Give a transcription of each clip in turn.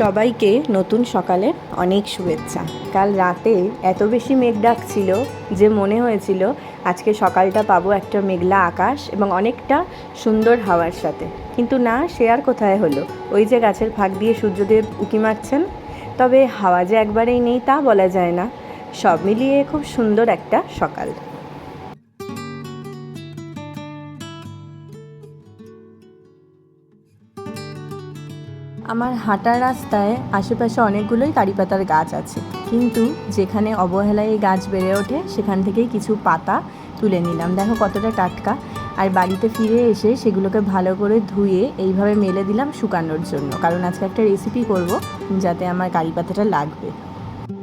সবাইকে নতুন সকালে অনেক শুভেচ্ছা। কাল রাতে এত বেশি মেঘ ডাকছিল যে মনে হয়েছিল আজকে সকালটা পাবো একটা মেঘলা আকাশ এবং অনেকটা সুন্দর হাওয়ার সাথে। কিন্তু না, সে আর কোথায় হলো? ওই যে গাছের ফাঁক দিয়ে সূর্যদেব উঁকি মারছেন? তবে হাওয়া যে একবারেই নেই তা বলা যায় না। সব মিলিয়ে খুব সুন্দর একটা সকাল। আমার হাঁটার রাস্তায় আশেপাশে অনেকগুলোই কারিপাতার গাছ আছে। কিন্তু যেখানে অবহেলায় এই গাছ বেড়ে ওঠে, সেখান থেকেই কিছু পাতা তুলে নিলাম। দেখো কতটা টাটকা। আর বাড়িতে ফিরে এসে সেগুলোকে ভালো করে ধুয়ে এইভাবে মেলে দিলাম শুকানোর জন্য। কারণ আজকে একটা রেসিপি করব যাতে আমার কারি পাতাটা লাগবে।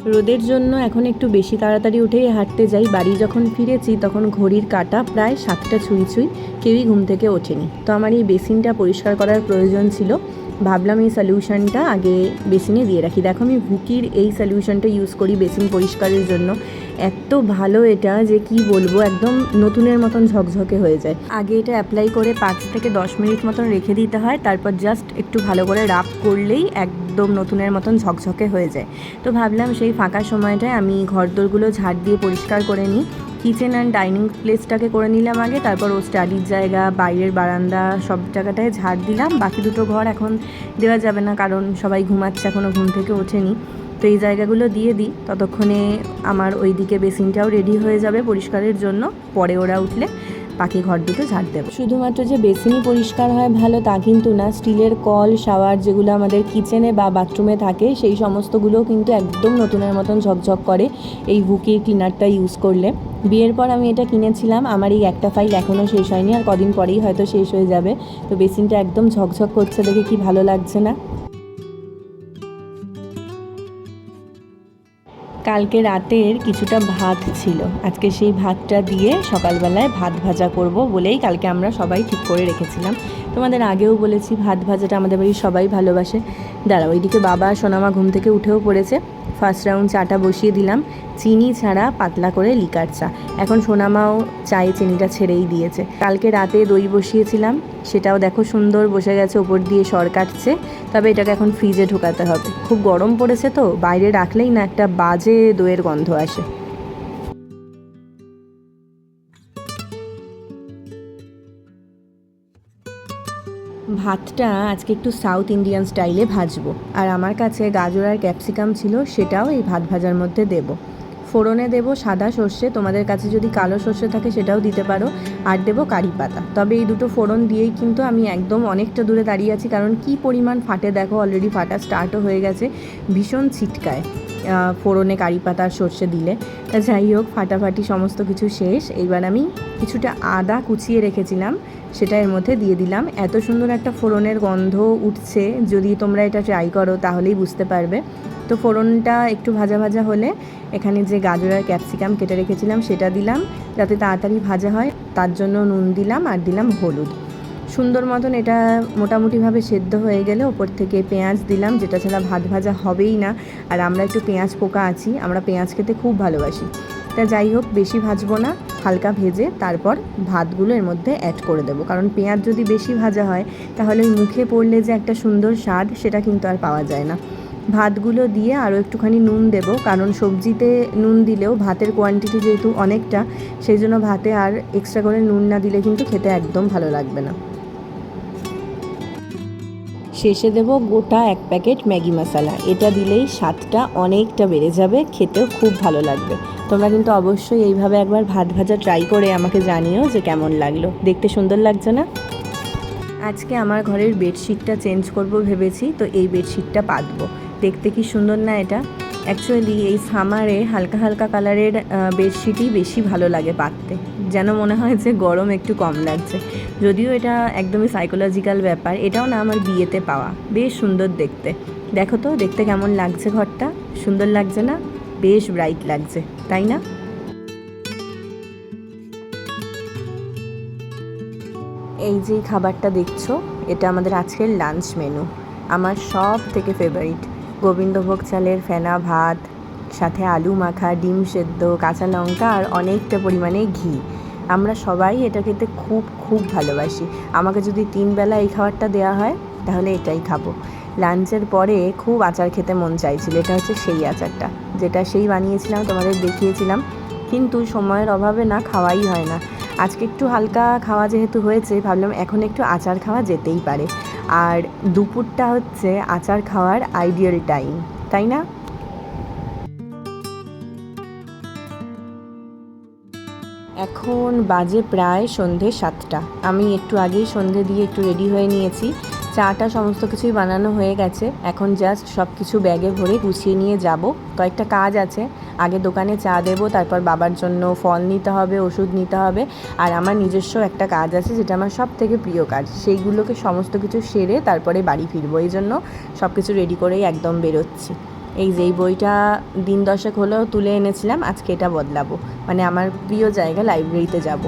রোদের জন্য এখন একটু বেশি তাড়াতাড়ি উঠেই হাঁটতে যাই। বাড়ি যখন ফিরেছি, তখন ঘড়ির কাটা প্রায় সাতটা ছুঁই ছুঁই কেউই ঘুম থেকে ওঠেনি। তো আমার এই বেসিনটা পরিষ্কার করার প্রয়োজন ছিল। ভাবলাম এই সলিউশনটা আগে বেসিনে দিয়ে রাখি। দেখো আমি ভুকির এই সলিউশনটা ইউজ করি বেসিন পরিষ্কারের জন্য। এত ভালো এটা যে কি বলব, একদম নতুনের মতন ঝকঝকে হয়ে যায়। আগে এটা অ্যাপ্লাই করে পাঁচ থেকে দশ মিনিট মতন রেখে দিতে হয়, তারপর জাস্ট একটু ভালো করে রাব করলেই একদম নতুনের মতন ঝকঝকে হয়ে যায়। তো ভাবলাম সেই ফাঁকা সময়টায় আমি ঘরদোরগুলো ঝাড় দিয়ে পরিষ্কার করে নিই। কিচেন অ্যান্ড ডাইনিং প্লেসটাকে করে নিলাম আগে, তারপর ও স্টাডির জায়গা, বাইরের বারান্দা, সব জায়গাটায় ঝাড় দিলাম। বাকি দুটো ঘর এখন দেওয়া যাবে না, কারণ সবাই ঘুমাচ্ছে এখনও ঘুম থেকে ওঠেনি। তো এই জায়গাগুলো দিয়ে দিই। ততক্ষণে আমার ওই দিকে বেসিনটাও রেডি হয়ে যাবে পরিষ্কারের জন্য। পরে ওরা উঠলে বাকি ঘর দুটো ঝাড় দেবো। শুধুমাত্র যে বেসিনই পরিষ্কার হয় ভালো তা কিন্তু না। স্টিলের কল, শাওয়ার যেগুলো আমাদের কিচেনে বা বাথরুমে থাকে, সেই সমস্তগুলোও কিন্তু একদম নতুনের মতন ঝকঝক করে এই হুকির ক্লিনারটা ইউজ করলে। বিয়ের পর আমি এটা কিনেছিলাম, আমার এই একটা ফাইল এখনও শেষ হয়নি, আর কদিন পরেই হয়তো শেষ হয়ে যাবে। তো বেসিনটা একদম ঝকঝক করছে দেখে কি ভালো লাগছে না? কালকে রাতের কিছুটা ভাত ছিল। আজকে সেই ভাতটা দিয়ে সকালবেলায় ভাত ভাজা করব বলেই কালকে আমরা সবাই ঠিক করে রেখেছিলাম। তোমাদের আগেও বলেছি, ভাত ভাজাটা আমাদের বাড়ির সবাই ভালোবাসে। দাঁড়াও, ওইদিকে বাবা সোনামা ঘুম থেকে উঠেও পড়েছে। ফার্স্ট রাউন্ড চাটা বসিয়ে দিলাম। চিনি ছাড়া পাতলা করে লিকার চা। এখন সোনামাও চায়ে চিনিটা ছেড়েই দিয়েছে। কালকে রাতে দই বসিয়েছিলাম, সেটাও দেখো সুন্দর বসে গেছে, ওপর দিয়ে সর কাটছে। তবে এটাকে এখন ফ্রিজে ঢোকাতে হবে। খুব গরম পড়েছে তো, বাইরে রাখলেই না একটা বাজে দইয়ের গন্ধ আসে। ভাতটা আজকে একটু সাউথ ইন্ডিয়ান স্টাইলে ভাজবো। আর আমার কাছে গাজর আর ক্যাপসিকাম ছিল, সেটাও এই ভাত ভাজার মধ্যে দেব। ফোড়নে দেবো সাদা সর্ষে, তোমাদের কাছে যদি কালো সর্ষে থাকে সেটাও দিতে পারো। আর দেবো কারি পাতা। তবে এই দুটো ফোড়ন দিয়েই কিন্তু আমি একদম অনেকটা দূরে দাঁড়িয়ে আছি, কারণ কি পরিমাণ ফাটে দেখো অলরেডি ফাটা স্টার্টও হয়ে গেছে, ভীষণ ছিটকায়। ফোড়নে কারি পাতা সর্ষে দিলে। তা যাই হোক, ফাটাফাটি সমস্ত কিছু শেষ। এইবার আমি কিছুটা আদা কুচিয়ে রেখেছিলাম, সেটা এর মধ্যে দিয়ে দিলাম। এত সুন্দর একটা ফোড়নের গন্ধ উঠছে, যদি তোমরা এটা ট্রাই করো তাহলেই বুঝতে পারবে। তো ফোড়নটা একটু ভাজা ভাজা হলে এখানে যে গাজর আর ক্যাপসিকাম কেটে রেখেছিলাম, সেটা দিলাম, যাতে তাড়াতাড়ি ভাজা হয়। তার জন্য নুন দিলাম আর দিলাম হলুদ। সুন্দর মতন এটা মোটামুটিভাবে সেদ্ধ হয়ে গেলে ওপর থেকে পেঁয়াজ দিলাম, যেটা ছাড়া ভাত ভাজা হবেই না। আর আমরা একটু পেঁয়াজ পোকা আছি, আমরা পেঁয়াজ খেতে খুব ভালোবাসি। তা যাই হোক, বেশি ভাজবো না, হালকা ভেজে তারপর ভাতগুলো এর মধ্যে অ্যাড করে দেবো। কারণ পেঁয়াজ যদি বেশি ভাজা হয়, তাহলে ওই মুখে পড়লে যে একটা সুন্দর স্বাদ, সেটা কিন্তু আর পাওয়া যায় না। ভাতগুলো দিয়ে আরও একটুখানি নুন দেবো, কারণ সবজিতে নুন দিলেও ভাতের কোয়ান্টিটি যেহেতু অনেকটা, সেই জন্য ভাতে আর এক্সট্রা করে নুন না দিলে কিন্তু খেতে একদম ভালো লাগবে না। শেষে দেব গোটা এক প্যাকেট ম্যাগি মশলা। এটা দিলেই স্বাদটা অনেকটা বেড়ে যাবে, খেতেও খুব ভালো লাগবে। তোমরা কিন্তু অবশ্যই এইভাবে একবার ভাত ভাজা ট্রাই করে আমাকে জানিও যে কেমন লাগল। দেখতে সুন্দর লাগছে না? আজকে আমার ঘরের বেডশিটটা চেঞ্জ করব ভেবেছি, তো এই বেডশিটটা পাতবো। দেখতে কি সুন্দর না এটা? অ্যাকচুয়ালি এই সামারে হালকা হালকা কালারের বেডশিটই বেশি ভালো লাগে পাততে। যেন মনে হয় যে গরম একটু কম লাগছে। যদিও এটা একদমই সাইকোলজিক্যাল ব্যাপার, এটাও না আমার বিয়েতে পাওয়া। বেশ সুন্দর দেখতে। দেখো তো, দেখতে কেমন লাগছে ঘরটা? সুন্দর লাগছে না? বেশ ব্রাইট লাগছে, তাই না? এই যে খাবারটা দেখছ, এটা আমাদের আজকের লাঞ্চ মেনু আমার সব থেকে ফেভারিট গোবিন্দভোগ চালের ফেনা, ভাত, সাথে আলু মাখা, ডিম সেদ্ধ, কাঁচা লঙ্কা আর অনেকটা পরিমাণে ঘি। আমরা সবাই এটা খেতে খুব খুব ভালোবাসি। আমাকে যদি তিন বেলা এই খাবারটা দেওয়া হয়, তাহলে এটাই খাব। লাঞ্চের পরে খুব আচার খেতে মন চাইছিল। এটা হচ্ছে সেই আচারটা। যেটা সেই বানিয়েছিলাম, তোমাদের দেখিয়েছিলাম। কিন্তু সময়ের অভাবে না, খাওয়াই হয় না। আজকে একটু হালকা খাওয়া যেহেতু হয়েছে, ভাবলাম এখন একটু আচার খাওয়া যেতেই পারে। আর দুপুরটা হচ্ছে আচার খাওয়ার আইডিয়াল টাইম তাই না? এখন বাজে প্রায় সন্ধে সাতটা। আমি একটু আগেই সন্ধে দিয়ে একটু রেডি হয়ে নিয়েছি। চাটা সমস্ত কিছুই বানানো হয়ে গেছে। এখন জাস্ট সব কিছু ব্যাগে ভরে গুছিয়ে নিয়ে যাব। কয়েকটা কাজ আছে। আগে দোকানে চা দেবো, তারপর বাবার জন্য ফল নিতে হবে, ওষুধ নিতে হবে। আর আমার নিজস্ব একটা কাজ আছে, যেটা আমার সব থেকে প্রিয় কাজ। সেইগুলোকে সমস্ত কিছু সেরে তারপরে বাড়ি ফিরবো। এই জন্য সব কিছু রেডি করেই একদম বেরোচ্ছি। এই যে এই বইটা দিন দশেক হলেও তুলে এনেছিলাম, আজকে এটা বদলাবো। মানে আমার প্রিয় জায়গা লাইব্রেরিতে যাব।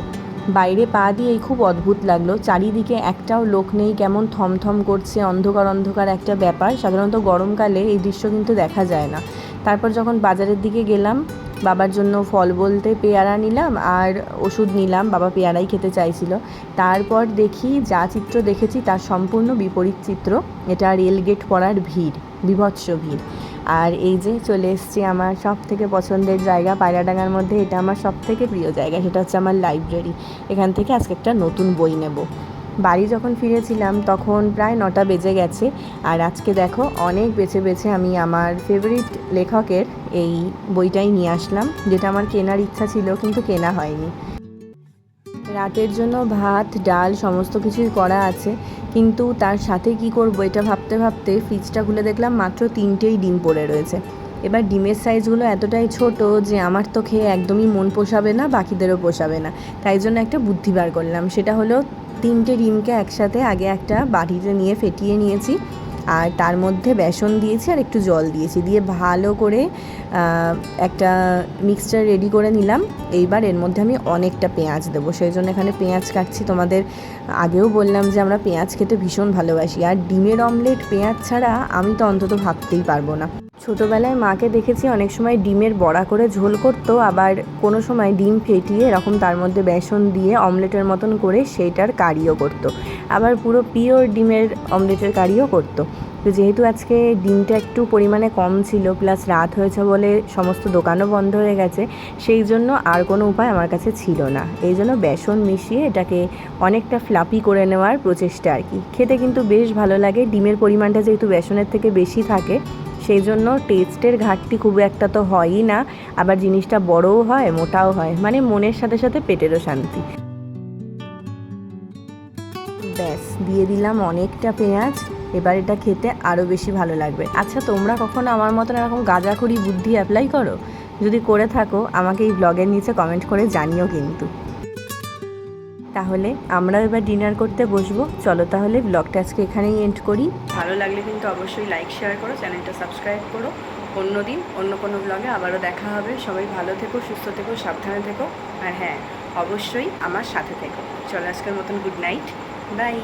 বাইরে পা দিয়েই খুব অদ্ভুত লাগল। চারিদিকে একটাও লোক নেই, কেমন থমথম করছে, অন্ধকার অন্ধকার একটা ব্যাপার। সাধারণত গরমকালে এই দৃশ্য কিন্তু দেখা যায় না। তারপর যখন বাজারের দিকে গেলাম, বাবার জন্য ফল বলতে পেয়ারা নিলাম আর ওষুধ নিলাম, বাবা পেয়ারাই খেতে চাইছিল। তারপর দেখি যা চিত্র দেখেছি তার সম্পূর্ণ বিপরীত চিত্র। এটা রেলগেট পড়ার ভিড়, বিভৎস ভিড়। আর এই যে চলে এসছি আমার সব থেকে পছন্দের জায়গা পায়রাডাঙ্গার মধ্যে, এটা আমার সব থেকে প্রিয় জায়গা, সেটা হচ্ছে আমার লাইব্রেরি। এখান থেকে আজকে একটা নতুন বই নেব। বাড়ি যখন ফিরেছিলাম তখন প্রায় নটা বেজে গেছে, আর আজকে দেখো অনেক বেছে বেছে আমি আমার ফেভারিট লেখকের এই বইটাই নিয়ে আসলাম, যেটা আমার কেনার ইচ্ছা ছিল কিন্তু কেনা হয়নি। রাতের জন্য ভাত, ডাল, সমস্ত কিছুই করা আছে। কিন্তু তার সাথে কি করব এটা ভাবতে ভাবতে ফ্রিজটা খুলে দেখলাম মাত্র তিনটেই ডিম পড়ে রয়েছে। এবার ডিমের সাইজগুলো এতটাই ছোট যে আমার তো খেয়ে একদমই মন পোষাবে না, বাকিদেরও পোষাবে না। তাই জন্য একটা বুদ্ধি বার করলাম। সেটা হলো তিনটে ডিমকে একসাথে আগে একটা বাটিতে নিয়ে ফেটিয়ে নিয়েছি। আর তার মধ্যে বেসন দিয়েছি আর একটু জল দিয়েছি। দিয়ে ভালো করে একটা মিক্সচার রেডি করে নিলাম। এইবার এর মধ্যে আমি অনেকটা পেঁয়াজ দেবো। সেই জন্য এখানে পেঁয়াজ কাটছি। তোমাদের আগেও বললাম যে আমরা পেঁয়াজ খেতে ভীষণ ভালোবাসি। আর ডিমের অমলেট পেঁয়াজ ছাড়া আমি তো অন্তত ভাবতেই পারব না। ছোটোবেলায় মাকে দেখেছি অনেক সময় ডিমের বড়া করে ঝোল করতো। আবার কোনো সময় ডিম ফেটিয়ে এরকম তার মধ্যে বেসন দিয়ে অমলেটের মতন করে সেইটার কারিও করতো। আবার পুরো পিওর ডিমের অমলেটের কারিও করতো। তো যেহেতু আজকে ডিমটা একটু পরিমাণে কম ছিল প্লাস রাত হয়েছে বলে সমস্ত দোকানও বন্ধ হয়ে গেছে, সেই জন্য আর কোনো উপায় আমার কাছে ছিল না। এই জন্য বেসন মিশিয়ে এটাকে অনেকটা ফ্লাপি করে নেওয়ার প্রচেষ্টা আর কি। খেতে কিন্তু বেশ ভালো লাগে, ডিমের পরিমাণটা যেহেতু বেসনের থেকে বেশি থাকে, সেই জন্য টেস্টের ঘাটতি খুব একটা তো হয়ই না, আবার জিনিসটা বড়ও হয়, মোটাও হয় মানে মনের সাথে সাথে পেটেরও শান্তি। ব্যাস, দিয়ে দিলাম অনেকটা পেঁয়াজ। এবার এটা খেতে আরও বেশি ভালো লাগবে। আচ্ছা তোমরা কখনো আমার মতন এরকম গাঁজাখুরি বুদ্ধি অ্যাপ্লাই করো? যদি করে থাকো, আমাকে এই ব্লগের নিচে কমেন্ট করে জানিও কিন্তু। তাহলে আমরাও এবার ডিনার করতে বসবো। চলো তাহলে ব্লগটা আজকে এখানেই এন্ড করি। ভালো লাগলে কিন্তু অবশ্যই লাইক শেয়ার করো, চ্যানেলটা সাবস্ক্রাইব করো। অন্য দিন অন্য কোনো ব্লগে আবারও দেখা হবে। সবাই ভালো থেকো, সুস্থ থেকো, সাবধানে থেকো। আর হ্যাঁ অবশ্যই আমার সাথে থেকো। চলো আজকের মতন গুড নাইট বাই